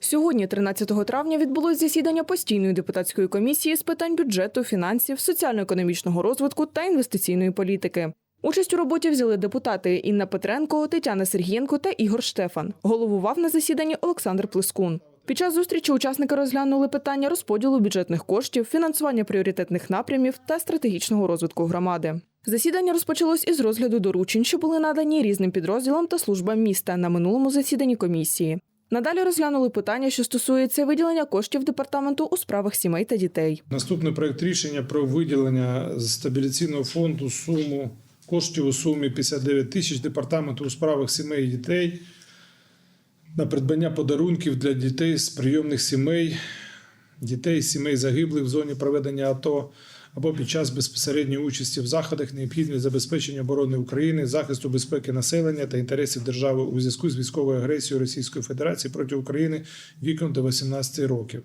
Сьогодні, 13 травня, відбулось засідання постійної депутатської комісії з питань бюджету, фінансів, соціально-економічного розвитку та інвестиційної політики. Участь у роботі взяли депутати Інна Петренко, Тетяна Сергієнко та Ігор Штефан. Головував на засіданні Олександр Плескун. Під час зустрічі учасники розглянули питання розподілу бюджетних коштів, фінансування пріоритетних напрямів та стратегічного розвитку громади. Засідання розпочалось із розгляду доручень, що були надані різним підрозділам та службам міста на минулому засіданні комісії. Надалі розглянули питання, що стосується виділення коштів департаменту у справах сімей та дітей. Наступний проект рішення про виділення з стабіляційного фонду суму коштів у сумі 59 тисяч департаменту у справах сімей і дітей на придбання подарунків для дітей з прийомних сімей, дітей сімей загиблих в зоні проведення АТО або під час безпосередньої участі в заходах, необхідних забезпечення оборони України, захисту безпеки населення та інтересів держави у зв'язку з військовою агресією Російської Федерації проти України віком до 18 років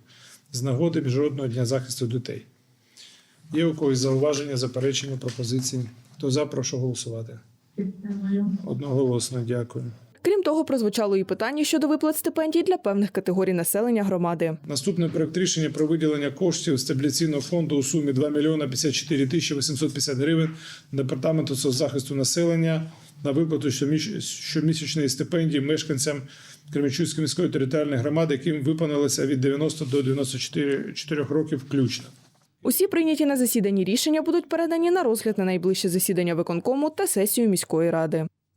з нагоди Міжнародного дня захисту дітей. Є у когось зауваження, заперечення, пропозиції? Хто за, прошу голосувати. Одноголосно дякую. Крім того, прозвучало і питання щодо виплат стипендій для певних категорій населення громади. Наступний проект рішення про виділення коштів стабіляційного фонду у сумі 2 мільйона 54 тисячі 850 гривень департаменту соцзахисту населення на виплату щомісячної стипендії мешканцям Кременчуцької міської територіальної громади, яким виповнилося від 90 до 94 4 років включно. Усі прийняті на засіданні рішення будуть передані на розгляд на найближче засідання виконкому та сесію міської ради.